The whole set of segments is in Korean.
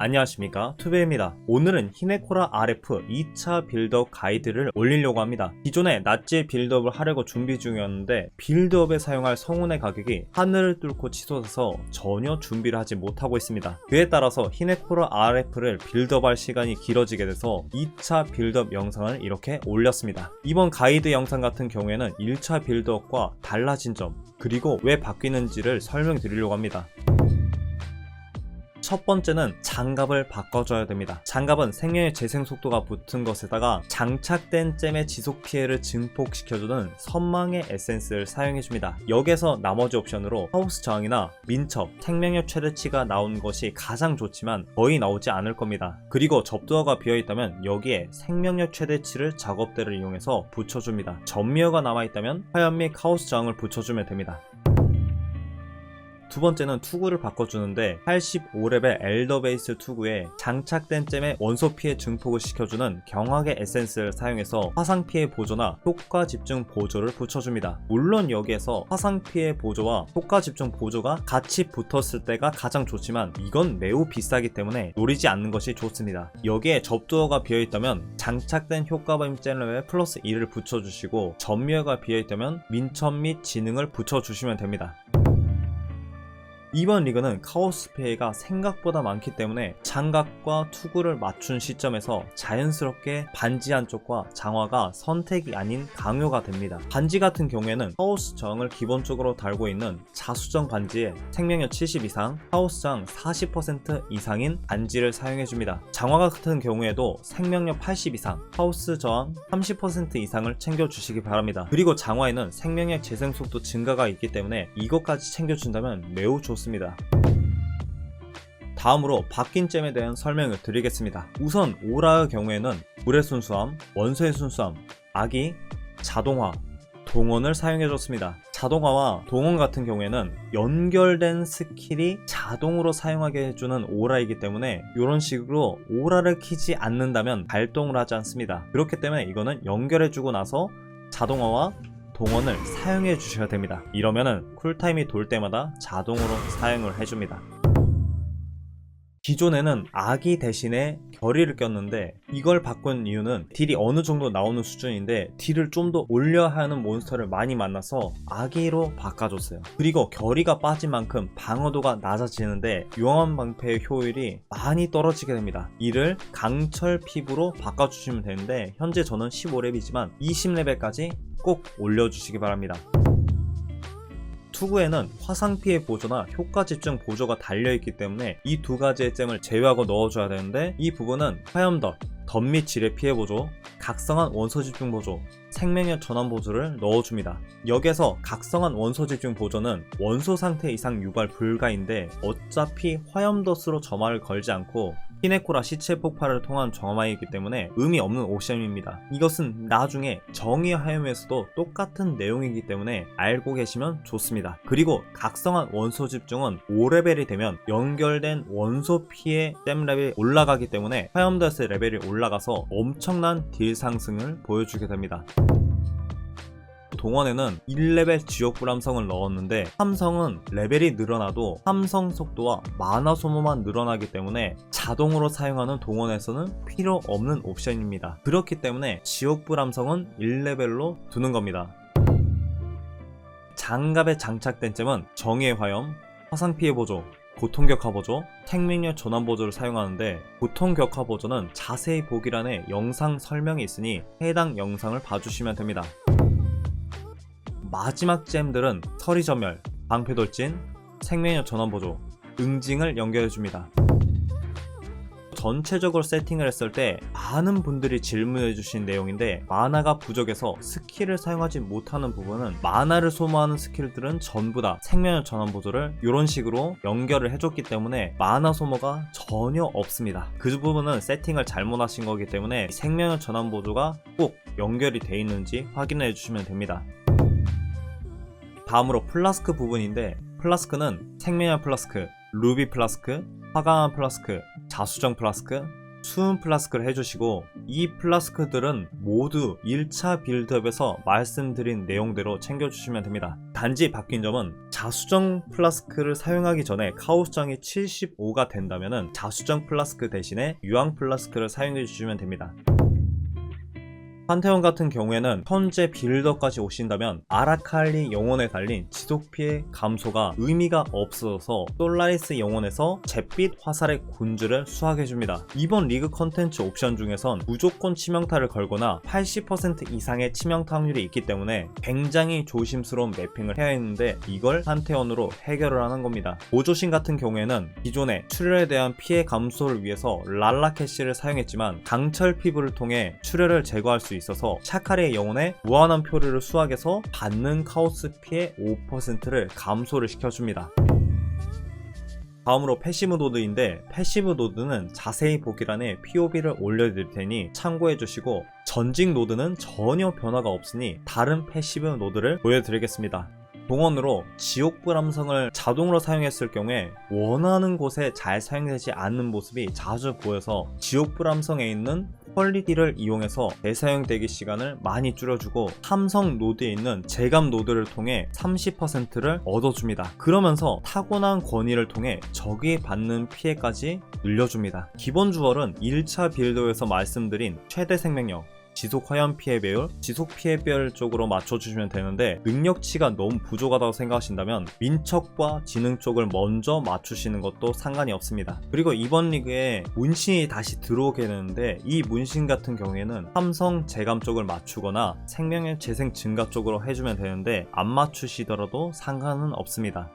안녕하십니까. 투베입니다. 오늘은 히네코라 RF 2차 빌드업 가이드를 올리려고 합니다. 기존에 낫지 빌드업을 하려고 준비 중이었는데 빌드업에 사용할 성운의 가격이 하늘을 뚫고 치솟아서 전혀 준비를 하지 못하고 있습니다. 그에 따라서 히네코라 RF를 빌드업할 시간이 길어지게 돼서 2차 빌드업 영상을 이렇게 올렸습니다. 이번 가이드 영상 같은 경우에는 1차 빌드업과 달라진 점 그리고 왜 바뀌는지를 설명드리려고 합니다 첫 번째는 장갑을 바꿔줘야 됩니다. 장갑은 생명의 재생 속도가 붙은 것에다가 장착된 잼의 지속 피해를 증폭시켜주는 선망의 에센스를 사용해줍니다. 여기서 나머지 옵션으로 하우스 저항이나 민첩, 생명력 최대치가 나온 것이 가장 좋지만 거의 나오지 않을 겁니다. 그리고 접두어가 비어있다면 여기에 생명력 최대치를 작업대를 이용해서 붙여줍니다. 전미어가 남아있다면 화염 및 하우스 저항을 붙여주면 됩니다. 두 번째는 투구를 바꿔주는데 85레벨 엘더베이스 투구에 장착된 잼의 원소 피해 증폭을 시켜주는 경악의 에센스를 사용해서 화상 피해 보조나 효과 집중 보조를 붙여줍니다. 물론 여기에서 화상 피해 보조와 효과 집중 보조가 같이 붙었을 때가 가장 좋지만 이건 매우 비싸기 때문에 노리지 않는 것이 좋습니다. 여기에 접두어가 비어있다면 장착된 효과범 잼레벨 플러스 2를 붙여주시고 전미어가 비어있다면 민첩 및 지능을 붙여주시면 됩니다. 이번 리그는 카오스 피해가 생각보다 많기 때문에 장갑과 투구를 맞춘 시점에서 자연스럽게 반지 한쪽과 장화가 선택이 아닌 강요가 됩니다. 반지 같은 경우에는 카오스 정을 기본적으로 달고 있는 자수정 반지에 생명력 70 이상, 카오스장 40% 이상인 반지를 사용해줍니다. 장화 같은 경우에도 생명력 80 이상, 하우스 저항 30% 이상을 챙겨주시기 바랍니다. 그리고 장화에는 생명력 재생 속도 증가가 있기 때문에 이것까지 챙겨준다면 매우 좋습니다. 다음으로 바뀐 잼에 대한 설명을 드리겠습니다. 우선 오라의 경우에는 물의 순수함, 원소의 순수함, 악이, 자동화, 동원을 사용해줬습니다. 자동화와 동원 같은 경우에는 연결된 스킬이 자동으로 사용하게 해주는 오라이기 때문에 이런 식으로 오라를 키지 않는다면 발동을 하지 않습니다. 그렇기 때문에 이거는 연결해주고 나서 자동화와 동원을 사용해 주셔야 됩니다. 이러면은 쿨타임이 돌 때마다 자동으로 사용을 해줍니다. 기존에는 아기 대신에 결의를 꼈는데 이걸 바꾼 이유는 딜이 어느 정도 나오는 수준인데 딜을 좀 더 올려야 하는 몬스터를 많이 만나서 아기로 바꿔줬어요. 그리고 결의가 빠진 만큼 방어도가 낮아지는데 용암 방패의 효율이 많이 떨어지게 됩니다. 이를 강철 피부로 바꿔주시면 되는데 현재 저는 15렙이지만 20레벨까지 꼭 올려주시기 바랍니다. 투구에는 화상 피해 보조나 효과 집중 보조가 달려있기 때문에 이 두 가지의 잼을 제외하고 넣어줘야 되는데 이 부분은 화염덧, 덧및 질의 피해 보조, 각성한 원소 집중 보조, 생명력 전환 보조를 넣어줍니다. 여기서 각성한 원소 집중 보조는 원소 상태 이상 유발 불가인데 어차피 화염덧으로 점화를 걸지 않고 히네코라 시체 폭발을 통한 점화이기 때문에 의미 없는 옵션입니다. 이것은 나중에 정의 하염에서도 똑같은 내용이기 때문에 알고 계시면 좋습니다. 그리고 각성한 원소 집중은 5레벨이 되면 연결된 원소 피해 댐 레벨이 올라가기 때문에 화염덧의 레벨이 올라가서 엄청난 딜 상승을 보여주게 됩니다. 동원에는 1레벨 지옥 불암성을 넣었는데 함성은 레벨이 늘어나도 함성 속도와 마나 소모만 늘어나기 때문에 자동으로 사용하는 동원에서는 필요 없는 옵션입니다. 그렇기 때문에 지옥 불암성은 1레벨로 두는 겁니다. 장갑에 장착된 잼은 정의의 화염, 화상 피해 보조, 고통 격화 보조, 생명력 전환 보조를 사용하는데 고통 격화 보조는 자세히 보기란에 영상 설명이 있으니 해당 영상을 봐주시면 됩니다. 마지막 잼들은 서리 전멸, 방패 돌진, 생명력 전환 보조, 응징을 연결해줍니다. 전체적으로 세팅을 했을 때 많은 분들이 질문해 주신 내용인데 마나가 부족해서 스킬을 사용하지 못하는 부분은 마나를 소모하는 스킬들은 전부 다 생명력 전환 보조를 이런 식으로 연결을 해줬기 때문에 마나 소모가 전혀 없습니다. 그 부분은 세팅을 잘못하신 거기 때문에 생명력 전환 보조가 꼭 연결이 돼 있는지 확인해 주시면 됩니다. 다음으로 플라스크 부분인데 플라스크는 생명력 플라스크, 루비 플라스크, 화강암 플라스크, 자수정 플라스크, 수은 플라스크를 해주시고 이 플라스크들은 모두 1차 빌드업에서 말씀드린 내용대로 챙겨주시면 됩니다. 단지 바뀐 점은 자수정 플라스크를 사용하기 전에 카우스정이 75가 된다면 자수정 플라스크 대신에 유황 플라스크를 사용해 주시면 됩니다. 판테온 같은 경우에는 현재 빌더까지 오신다면 아라칼리 영혼에 달린 지속 피해 감소가 의미가 없어져서 솔라리스 영혼에서 잿빛 화살의 군주를 수확해줍니다. 이번 리그 컨텐츠 옵션 중에선 무조건 치명타를 걸거나 80% 이상의 치명타 확률이 있기 때문에 굉장히 조심스러운 매핑을 해야 했는데 이걸 판테온으로 해결을 하는 겁니다. 보조신 같은 경우에는 기존에 출혈에 대한 피해 감소를 위해서 랄라 캐시를 사용했지만 강철 피부를 통해 출혈을 제거할 수 있어서 샤카리의 영혼에 무한한 표류를 수확해서 받는 카오스 피해 5%를 감소를 시켜줍니다. 다음으로 패시브 노드인데 패시브 노드는 자세히 보기란에 POB를 올려드릴 테니 참고해 주시고 전직 노드는 전혀 변화가 없으니 다른 패시브 노드를 보여드리겠습니다. 동원으로 지옥불 함성을 자동으로 사용했을 경우에 원하는 곳에 잘 사용되지 않는 모습이 자주 보여서 지옥불 함성에 있는 퀄리티를 이용해서 대사용 대기 시간을 많이 줄여주고 삼성 노드에 있는 제감 노드를 통해 30%를 얻어줍니다. 그러면서 타고난 권위를 통해 적이 받는 피해까지 늘려줍니다. 기본 주얼은 1차 빌드에서 말씀드린 최대 생명력 지속 화염 피해 배율, 지속 피해 배율 쪽으로 맞춰주시면 되는데 능력치가 너무 부족하다고 생각하신다면 민척과 지능 쪽을 먼저 맞추시는 것도 상관이 없습니다. 그리고 이번 리그에 문신이 다시 들어오게 되는데 이 문신 같은 경우에는 삼성 재감 쪽을 맞추거나 생명의 재생 증가 쪽으로 해주면 되는데 안 맞추시더라도 상관은 없습니다.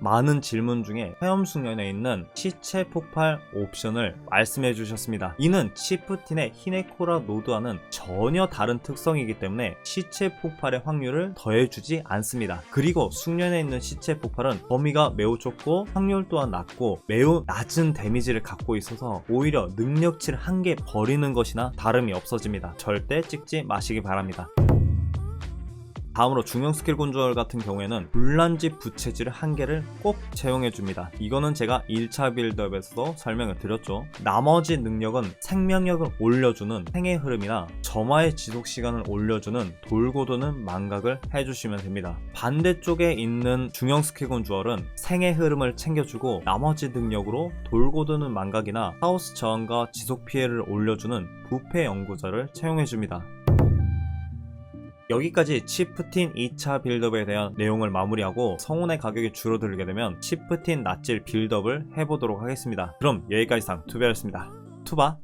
많은 질문 중에 화염숙련에 있는 시체 폭발 옵션을 말씀해 주셨습니다. 이는 치프틴의 히네코라 노드와는 전혀 다른 특성이기 때문에 시체 폭발의 확률을 더해주지 않습니다. 그리고 숙련에 있는 시체 폭발은 범위가 매우 좁고 확률 또한 낮고 매우 낮은 데미지를 갖고 있어서 오히려 능력치를 한 개 버리는 것이나 다름이 없어집니다. 절대 찍지 마시기 바랍니다. 다음으로 중형 스킬 곤조얼 같은 경우에는 불란지 부채질 한 개를 꼭 채용해 줍니다. 이거는 제가 1차 빌드업에서도 설명을 드렸죠. 나머지 능력은 생명력을 올려주는 생의 흐름이나 점화의 지속 시간을 올려주는 돌고 도는 망각을 해주시면 됩니다. 반대쪽에 있는 중형 스킬 곤조얼은 생의 흐름을 챙겨주고 나머지 능력으로 돌고 도는 망각이나 하우스 저항과 지속 피해를 올려주는 부패 연구자를 채용해 줍니다. 여기까지 치프틴 2차 빌드업에 대한 내용을 마무리하고 성운의 가격이 줄어들게 되면 치프틴 낫질 빌드업을 해보도록 하겠습니다. 그럼 여기까지 상 투베였습니다. 투바